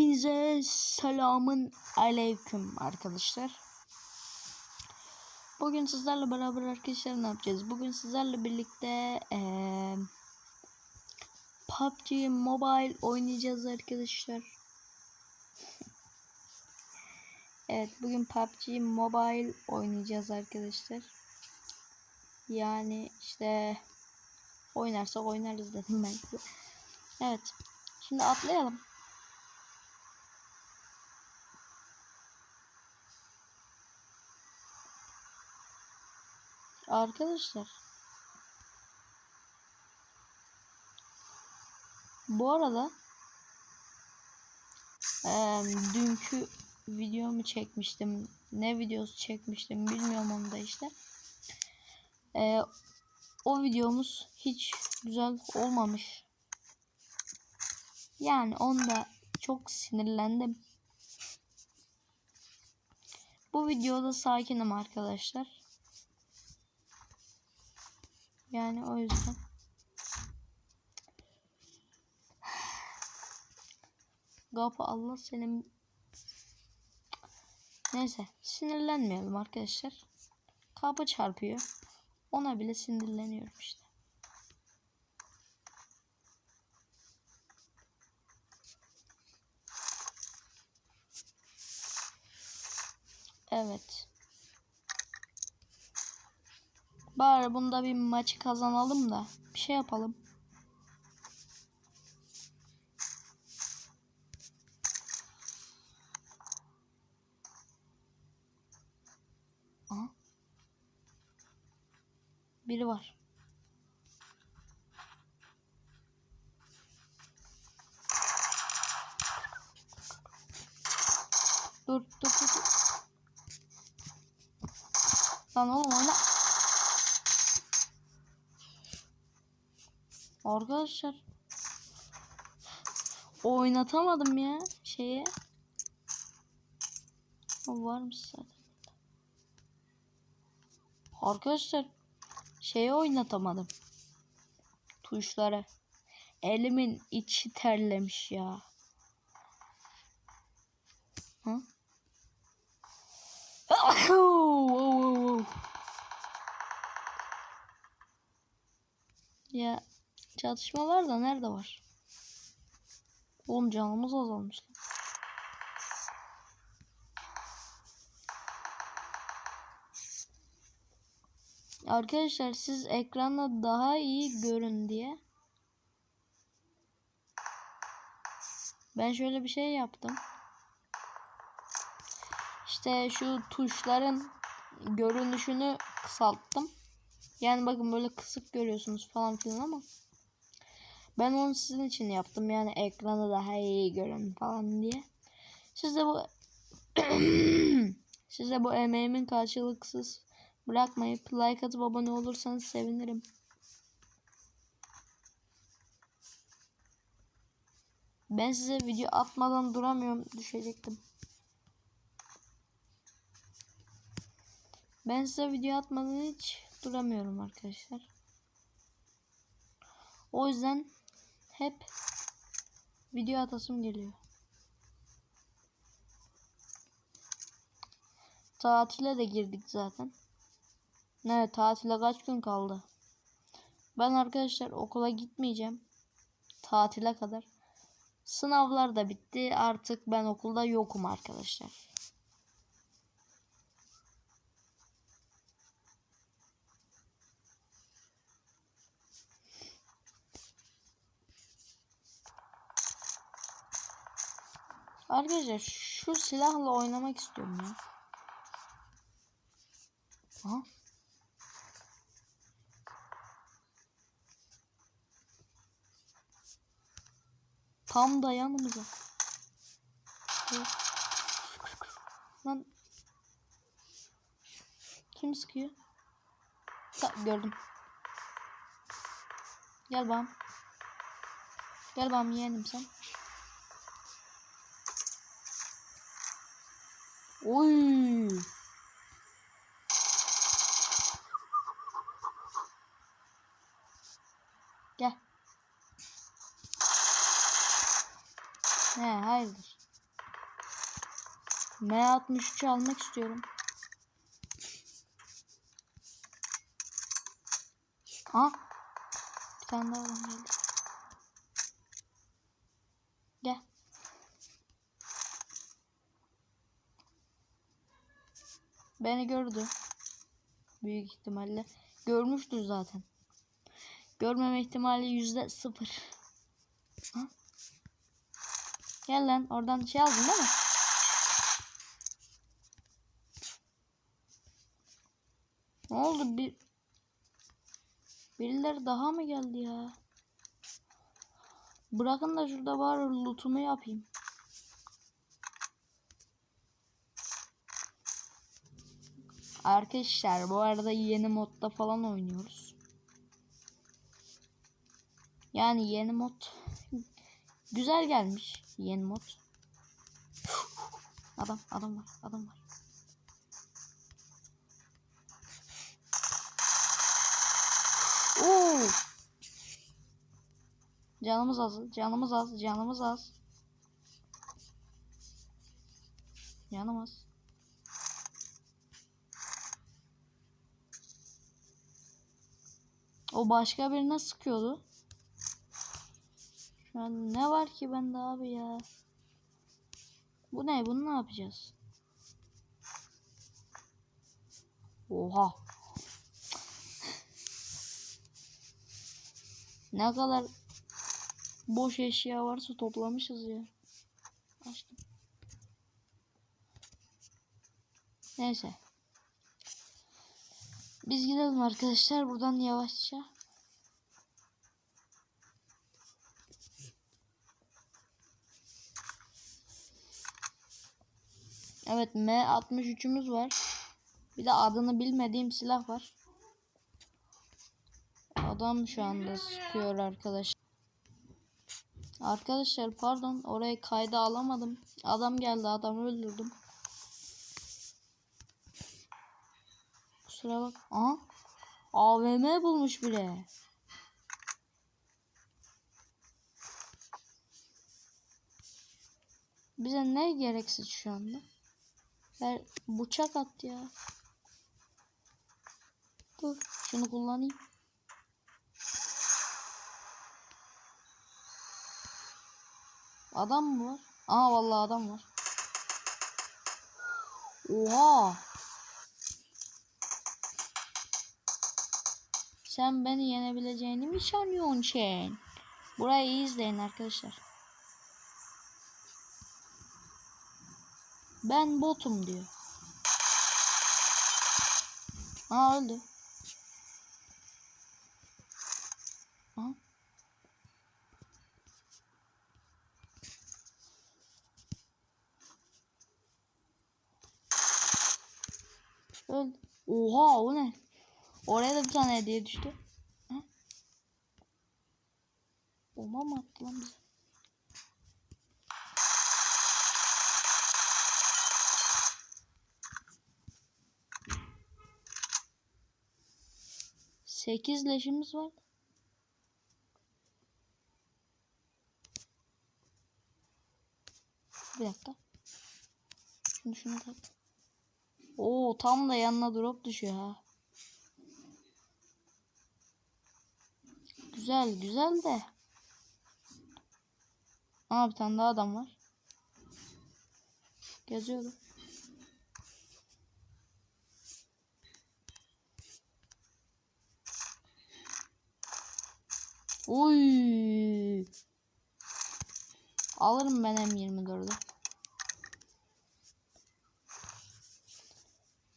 Hepinize selamın aleyküm arkadaşlar. Bugün sizlerle beraber arkadaşlar ne yapacağız? Bugün sizlerle birlikte eee PUBG Mobile oynayacağız arkadaşlar. Evet bugün PUBG Mobile oynayacağız arkadaşlar. Yani işte oynarsak oynarız dedim ben size. Evet. Şimdi atlayalım. Arkadaşlar. Bu arada eee, dünkü videomu çekmiştim. Ne videosu çekmiştim bilmiyorum onu da işte. Eee, o videomuz hiç güzel olmamış. Yani onda çok sinirlendim. Bu videoda sakinim arkadaşlar. Yani o yüzden. Gapa Allah senin Neyse sinirlenmeyelim arkadaşlar. Kapı çarpıyor. Ona bile sinirleniyorum işte. Evet. Bari bunda bir maçı kazanalım da bir şey yapalım. Aha. Biri var. Dur dur dur. dur. Lan oğlum oyna. Arkadaşlar. Oynatamadım ya şeye. O varmış zaten. Arkadaşlar şeyi oynatamadım. Tuşları. Elimin içi terlemiş ya. Ha? Ya çatışma var da nerede var? Oğlum canımız azalmış. Arkadaşlar siz ekranda daha iyi görün diye ben şöyle bir şey yaptım. İşte şu tuşların görünüşünü kısalttım. Yani bakın böyle kısık görüyorsunuz falan filan ama ben onu sizin için yaptım. Yani ekranda daha iyi görün falan diye. Siz de bu siz de bu emeğimin karşılıksız bırakmayıp like atıp abone olursanız sevinirim. Ben size video atmadan duramıyorum. Düşecektim. Ben size video atmadan hiç duramıyorum arkadaşlar. O yüzden hep video atasım geliyor. Tatile de girdik zaten. Ne tatile kaç gün kaldı? Ben arkadaşlar okula gitmeyeceğim. Tatile kadar. Sınavlar da bitti. Artık ben okulda yokum arkadaşlar. Arkadaşlar şu silahla oynamak istiyorum ya. Aha. Tam da yanımıza. Lan. Kim sıkıyor? Ta gördüm. Gel bana. Gel bana yeğenim sen. Oy. Gel. He hayırdır. M63'ü almak istiyorum. Ha? Bir tane daha geldi. Gel. Beni gördü. Büyük ihtimalle. Görmüştür zaten. Görmeme ihtimali yüzde sıfır. Gel lan oradan şey aldın değil mi? Ne oldu bir Birileri daha mı geldi ya? Bırakın da şurada var lootumu yapayım. Arkadaşlar bu arada yeni modda falan oynuyoruz. Yani yeni mod güzel gelmiş yeni mod. Adam adam var adam var. Oo. Canımız az, canımız az, canımız az. Canım O başka birine sıkıyordu. Şu an ne var ki bende abi ya? Bu ne? Bunu ne yapacağız? Oha. Ne kadar boş eşya varsa toplamışız ya. Açtım. Neyse. Biz gidelim arkadaşlar buradan yavaşça. Evet M63'ümüz var. Bir de adını bilmediğim silah var. Adam şu anda sıkıyor arkadaş. Arkadaşlar pardon orayı kayda alamadım. Adam geldi adamı öldürdüm. Kusura bak. Aha. AVM bulmuş bile. Bize ne gereksiz şu anda? Ver bıçak at ya. Dur şunu kullanayım. Adam mı var? Aa vallahi adam var. Oha. Sen beni yenebileceğini mi sanıyorsun sen? Burayı izleyin arkadaşlar. Ben botum diyor. Aa öldü. Aha. Öldü. Oha o ne? Oraya da bir tane hediye düştü. Ha? Bomba mı attı lan bize? Sekiz leşimiz var. Bir dakika. Şunu şunu tak. Oo tam da yanına drop düşüyor ha. Güzel güzel de. Aa bir tane daha adam var. Geziyordu. Oy. Alırım ben M24'ü.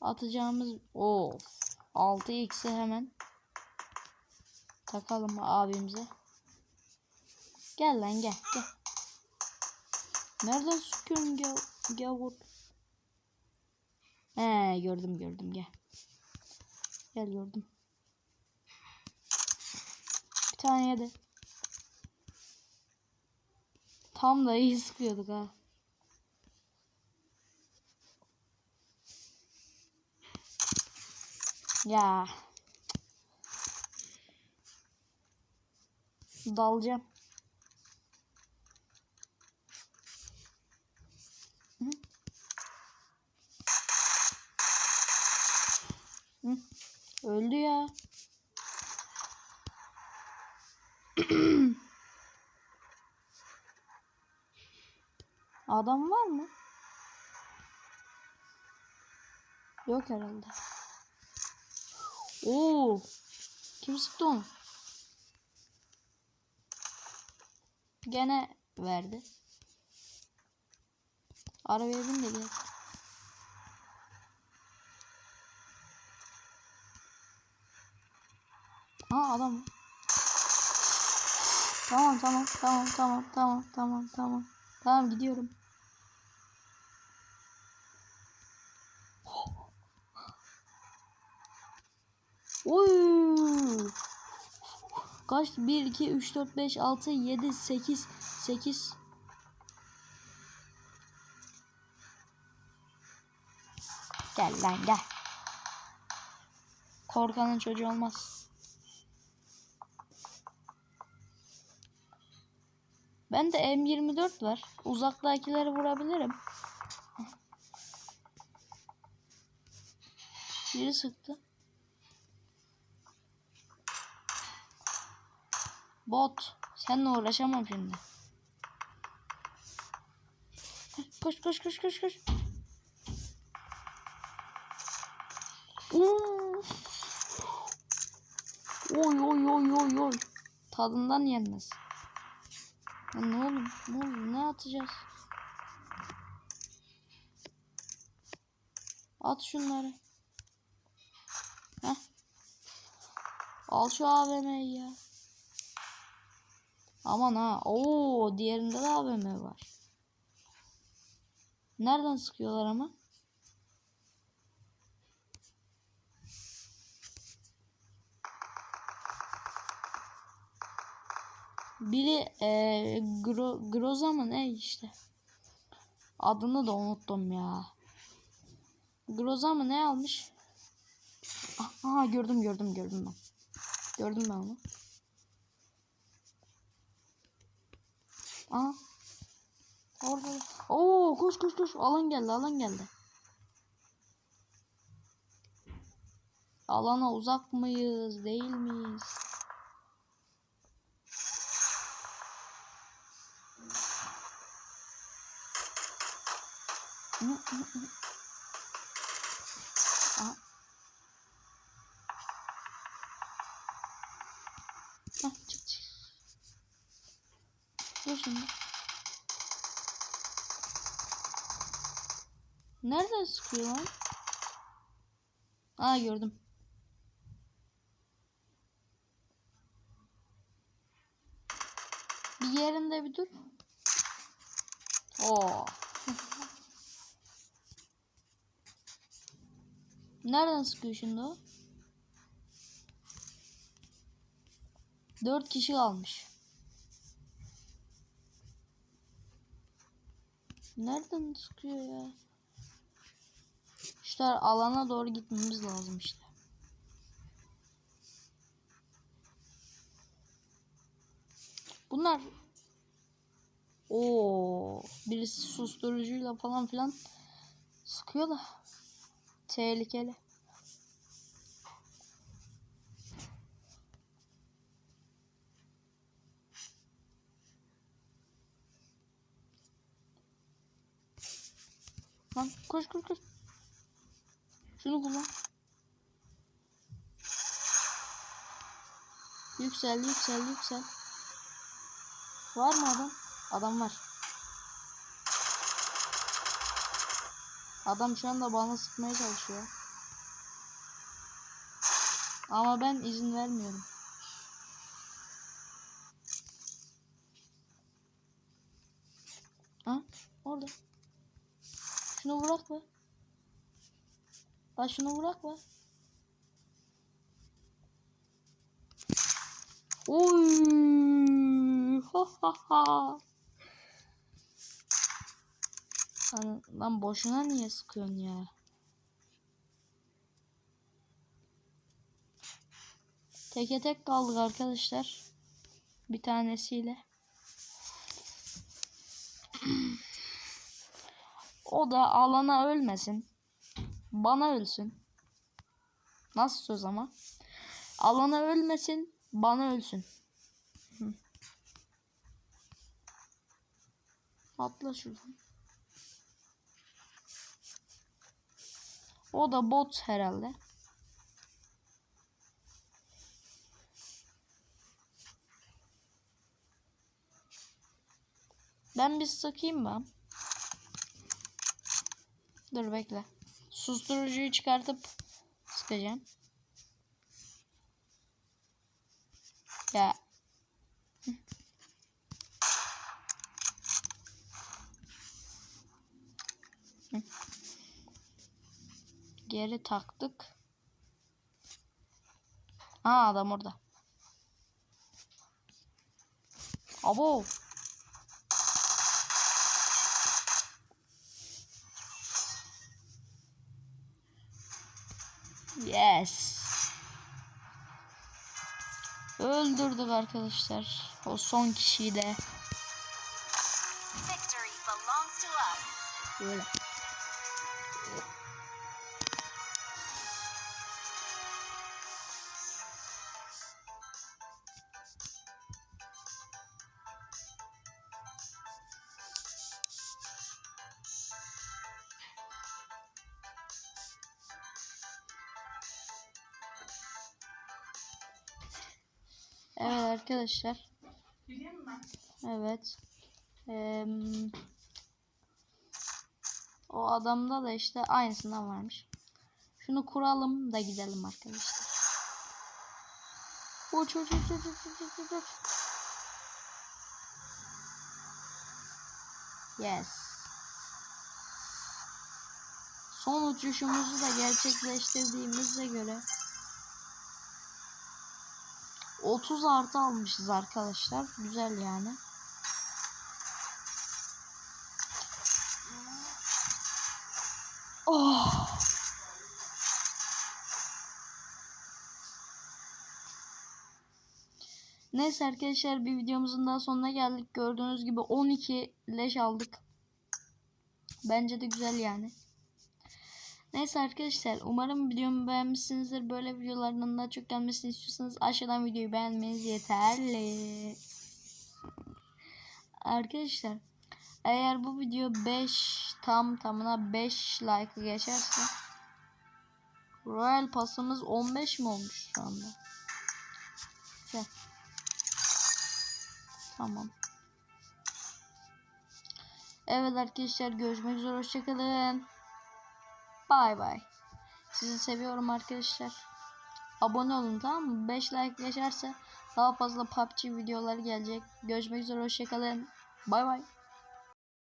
Atacağımız o 6x'e hemen takalım abimize. Gel lan gel gel. Nereden sıkıyorsun gav gavur? He gördüm gördüm gel. Gel gördüm. Bir tane yedi. Tam da iyi sıkıyorduk ha. Ya. Dalacağım. Hı? Hı? Öldü ya. Adam var mı? Yok herhalde. Oo! Kim sıktı onu? Gene verdi. Arabaya bin de gel. Ha adam. Tamam tamam tamam tamam tamam tamam tamam. Tamam gidiyorum. Oy. Kaç? 1, 2, 3, 4, 5, 6, 7, 8, 8. Gel lan gel. Korkanın çocuğu olmaz. Ben de M24 var. Uzaktakileri vurabilirim. Biri sıktı. Bot. Seninle uğraşamam şimdi. Koş koş koş koş koş. Uf. Oy oy oy oy oy. Tadından yenmez. Ya ne oğlum? Ne oğlum? Ne atacağız? At şunları. Heh. Al şu AVM'yi ya. Aman ha. Oo, diğerinde de AVM var. Nereden sıkıyorlar ama? Biri eee Gro Groza mı ne işte. Adını da unuttum ya. Groza mı ne almış? Ah, Aha gördüm gördüm gördüm ben. Gördüm ben onu. Aha. Orada. Oo koş koş koş. Alan geldi alan geldi. Alana uzak mıyız değil miyiz? Hı, Dur şimdi. Nereden sıkıyor lan? Aa gördüm. Bir yerinde bir dur. Oo. Nereden sıkıyor şimdi o? Dört kişi kalmış. Nereden sıkıyor ya? İşte alana doğru gitmemiz lazım işte. Bunlar Oo, birisi susturucuyla falan filan sıkıyor da tehlikeli. Lan koş koş koş. Şunu kullan. Yüksel yüksel yüksel. Var mı adam? Adam var. Adam şu anda bana sıkmaya çalışıyor. Ama ben izin vermiyorum. Ha? Orada. Şunu bırak be. Lan şunu bırak be. Oy! Ha ha ha. Lan, lan boşuna niye sıkıyorsun ya? Teke tek kaldık arkadaşlar. Bir tanesiyle. O da alana ölmesin. Bana ölsün. Nasıl söz ama? Alana ölmesin, bana ölsün. Hı. Atla şuradan. O da bot herhalde. Ben bir sıkayım ben. Dur bekle. Susturucuyu çıkartıp sıkacağım. Ya. Geri taktık. Aa adam orada. Abo. Yes. Öldürdük arkadaşlar. O son kişiyi de. Victory belongs to us. Böyle. Evet arkadaşlar. Evet. Eee o adamda da işte aynısından varmış. Şunu kuralım da gidelim arkadaşlar. Uç uç uç uç uç uç uç uç. Yes. Son uçuşumuzu da gerçekleştirdiğimize göre 30 artı almışız arkadaşlar. Güzel yani. Oh. Neyse arkadaşlar bir videomuzun daha sonuna geldik. Gördüğünüz gibi 12 leş aldık. Bence de güzel yani. Neyse arkadaşlar umarım videomu beğenmişsinizdir. Böyle videolardan daha çok gelmesini istiyorsanız aşağıdan videoyu beğenmeniz yeterli. Arkadaşlar eğer bu video 5 tam tamına 5 like geçerse Royal pasımız 15 mi olmuş şu anda? Güzel. Tamam. Evet arkadaşlar görüşmek üzere hoşçakalın. Bay bay. Sizi seviyorum arkadaşlar. Abone olun tamam mı? 5 like geçerse daha fazla PUBG videoları gelecek. Görüşmek üzere hoşçakalın. Bay bay.